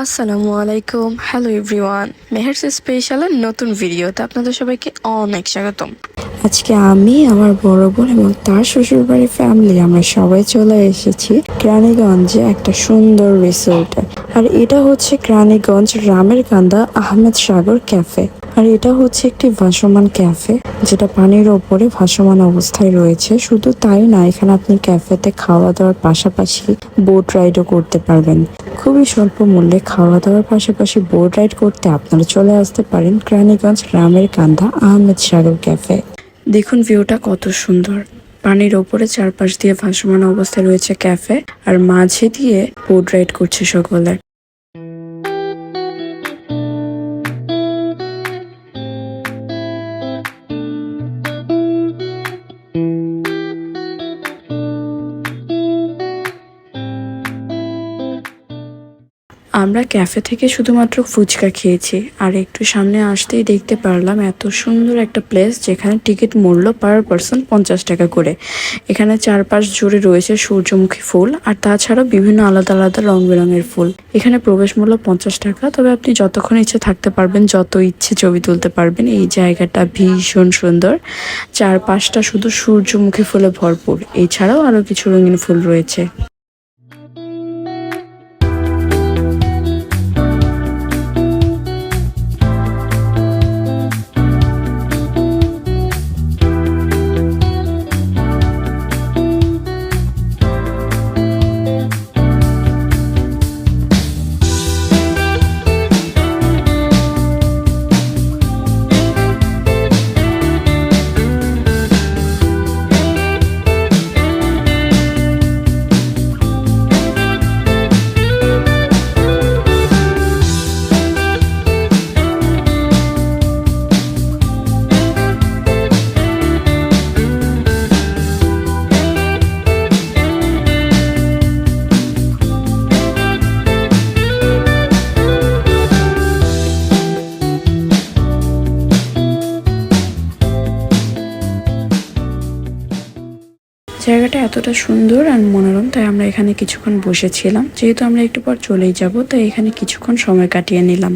আসসালামু আলাইকুম। Hello everyone Meher's স্পেশালের নতুন ভিডিওতে আপনাদের সবাইকে অনেক স্বাগতম। আজকে আমি, আমার বড় বোন এবং তার শ্বশুর বাড়ির ফ্যামিলি আমরা সবাই চলে এসেছি ক্রানীগঞ্জে একটা সুন্দর রিসোর্টে আর এটা হচ্ছে ক্রানীগঞ্জ রামের কান্দা আহমেদ সাগর ক্যাফে আর এটা হচ্ছে একটি ভাসমান ক্যাফে যেটা পানির ওপরে ভাসমান অবস্থায় রয়েছে। শুধু তাই না, এখানে আপনি ক্যাফেতে খাওয়া দাওয়ার পাশাপাশি বোট রাইডও করতে পারবেন। খুবই স্বল্প মূল্যে খাওয়া দাওয়ার পাশাপাশি বোট রাইড করতে আপনারা চলে আসতে পারেন ক্রানীগঞ্জ রামের কান্দা আহমেদ সাগর ক্যাফে দেখুন ভিউটা কত সুন্দর। পানির ওপরে চারপাশ দিয়ে ভাসমান অবস্থায় রয়েছে ক্যাফে আর মাঝে দিয়ে বোট রাইড করছে সকলে। আমরা ক্যাফে থেকে শুধুমাত্র ফুচকা খেয়েছি, আর একটু সামনে আসতেই দেখতে পারলাম এত সুন্দর একটা প্লেস যেখানে টিকিট মূল্য পার পার্সন পঞ্চাশ টাকা করে। এখানে চারপাশ জুড়ে রয়েছে সূর্যমুখী ফুল, আর তাছাড়াও বিভিন্ন আলাদা আলাদা রং বেরঙের ফুল। এখানে প্রবেশ মূল্য পঞ্চাশ টাকা, তবে আপনি যতক্ষণ ইচ্ছে থাকতে পারবেন, যত ইচ্ছে ছবি তুলতে পারবেন। এই জায়গাটা ভীষণ সুন্দর। চারপাশটা শুধু সূর্যমুখী ফুলে ভরপুর। এছাড়াও আরও কিছু রঙিন ফুল রয়েছে। জায়গাটা এতটা সুন্দর আর মনোরম, তাই আমরা এখানে কিছুক্ষণ বসেছিলাম। যেহেতু আমরা একটু পর চলেই যাব, তাই এখানে কিছুক্ষণ সময় কাটিয়ে নিলাম।